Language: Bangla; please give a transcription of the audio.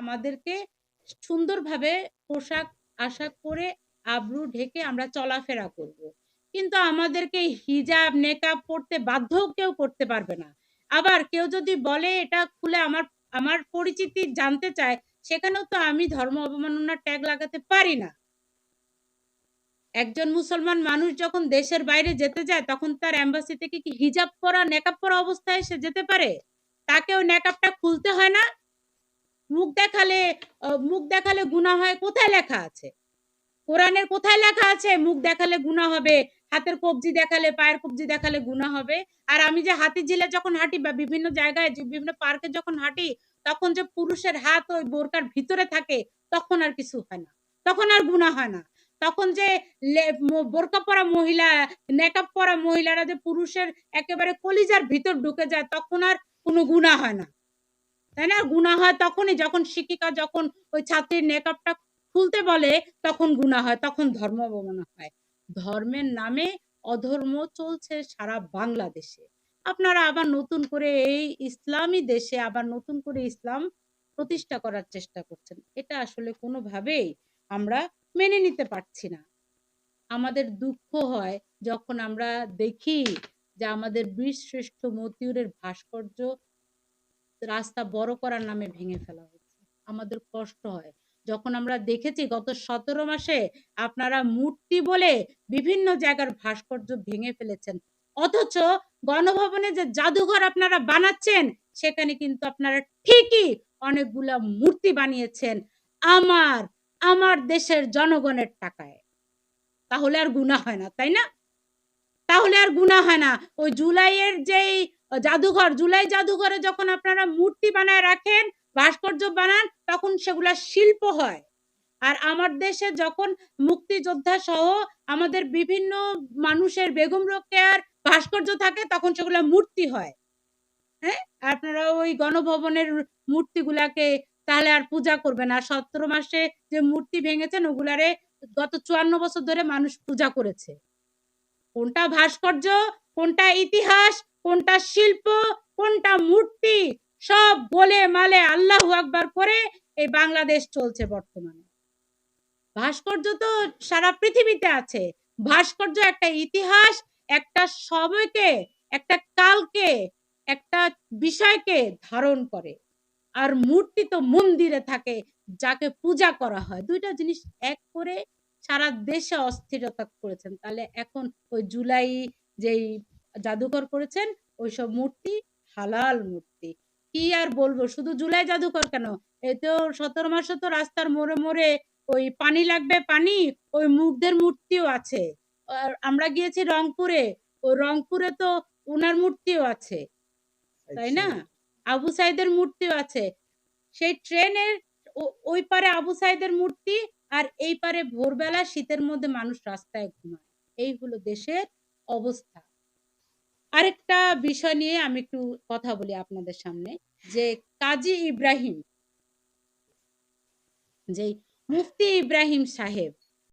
আমাদেরকে সুন্দরভাবে পোশাক আশাক পরে আবরু ঢেকে আমরা চলাফেরা করব। কিন্তু আমাদেরকে হিজাব, নেকাব পড়তে বাধ্য কেউ করতে পারবে না। আবার কেউ যদি বলে, এটা খুলে আমার আমার পরিচিতি জানতে চায়, সেখানেও তো আমি ধর্ম অবমাননার ট্যাগ লাগাতে পারি না। একজন মুসলমান মানুষ যখন দেশের বাইরে যেতে যায়, তখন তার এম্বাসি থেকে কি হিজাব পরা, নেকাব পরা অবস্থায় সে যেতে পারে? তাকেও ওই নেকাবটা খুলতে হয় না? মুখ দেখালে মুখ দেখালে গুনাহ হয় কোথায় লেখা আছে? কোরআনের কোথায় লেখা আছে মুখ দেখালে গুনাহ হবে, হাতের কবজি দেখালে, পায়ের কবজি দেখালে গুনাহ হবে? আর আমি যে হাতি হাতিঝিলে যখন হাঁটি বা বিভিন্ন জায়গায় বিভিন্ন পার্কে যখন হাঁটি তখন যে পুরুষের হাত ওই বোরকার ভিতরে থাকে তখন আর কিছু হয় না। তখন আর গুনাহ হয় না। তখন যে বোরকা পরা মহিলা, নেকাব পরা মহিলারা যে পুরুষের একেবারে কলিজার ভিতর ঢুকে যায় তখন আর কোনো গুনাহ হয় না। তাই না? গুনাহ হয় তখনই যখন শিক্ষিকা যখন ওই ছাত্রীর নেকাবটা খুলতে বলে তখন গুনাহ হয়, তখন ধর্ম অবমাননা হয়। ধর্মের নামে অধর্ম চলছে সারা বাংলাদেশে। আপনারা আবার নতুন করে এই ইসলামী দেশে আবার নতুন করে ইসলাম প্রতিষ্ঠা করার চেষ্টা করছেন। এটা আসলে কোনোভাবেই আমরা মেনে নিতে পারছি না। আমাদের দুঃখ হয় যখন আমরা দেখি যে আমাদের বীরশ্রেষ্ঠ মতিউরের ভাস্কর্য রাস্তা বড় করার নামে ভেঙে ফেলা হচ্ছে। আমাদের কষ্ট হয়। যখন আমরা দেখেছি গত ১৭ মাসে আপনারা মূর্তি বলে বিভিন্ন জায়গার ভাস্কর্য ভেঙে ফেলেছেন। অথচ গণভবনে যে জাদুঘর আপনারা বানাচ্ছেন সেখানে কিন্তু আপনারা ঠিকই অনেকগুলা মূর্তি বানিয়েছেন আমার, আমার দেশের জনগণের টাকায়। তাহলে আর গুনাহ হয় না, তাই না? তাহলে আর গুনাহ হয় না। ওই জুলাইয়ের যেই জাদুঘর, জুলাই জাদুঘরে যখন আপনারা মূর্তি বানায় রাখেন, ভাস্কর্য বানান তখন সেগুলা শিল্প হয়। আর আমার দেশে যখন মুক্তিযোদ্ধা সহ আমাদের বিভিন্ন মানুষের বেগম রোকেয়ার ভাস্কর্য থাকে তখন সেগুলা মূর্তি হয়। হ্যাঁ? আপনারা ওই গণভবনের মূর্তিগুলাকে তাহলে আর পূজা করবে না। ১৭ মাসে যে মূর্তি ভেঙেছেন ওগুলারে গত ৫৪ বছর ধরে মানুষ পূজা করেছে। কোনটা ভাস্কর্য, কোনটা ইতিহাস, কোনটা শিল্প, কোনটা মূর্তি সব গোলে-মালে আল্লাহু আকবার করে এই বাংলাদেশ চলছে বর্তমানে। ভাস্কর্য তো সারা পৃথিবীতে আছে। ভাস্কর্য একটা ইতিহাস, একটা সময়কে, একটা কালকে, একটা বিষয়কে ধারণ করে। আর মূর্তি তো মন্দিরে থাকে যাকে পূজা করা হয়। দুইটা জিনিস এক করে সারা দেশে অস্থিরতা করেছেন। তাহলে এখন ওই জুলাই যেই জাদুঘর করেছেন ওইসব মূর্তি হালাল মূর্তি। কি আর বলব শুধু জুলাই জাদুঘর কেন? এই তো ১৭ মাসে তো রাস্তার মোড়ে, মোড়ে ওই পানি লাগবে পানি, ওই মুগ্ধের মূর্তিও আছে। আর আমরা গিয়েছি রংপুরে, ওই রংপুরে তো উনার মূর্তিও আছে। তাই না? আবু সাইদের মূর্তিও আছে। সেই ট্রেনের ওই পারে আবু সাইদের মূর্তি আর এই পারে ভোরবেলা শীতের মধ্যে মানুষ রাস্তায় ঘুমায়। এই হলো দেশের অবস্থা। আরেকটা বিষয় নিয়ে আমি একটু কথা বলি আপনাদের সামনে, যে কাজী ইব্রাহিম যে মুফতি ইব্রাহিম সাহেব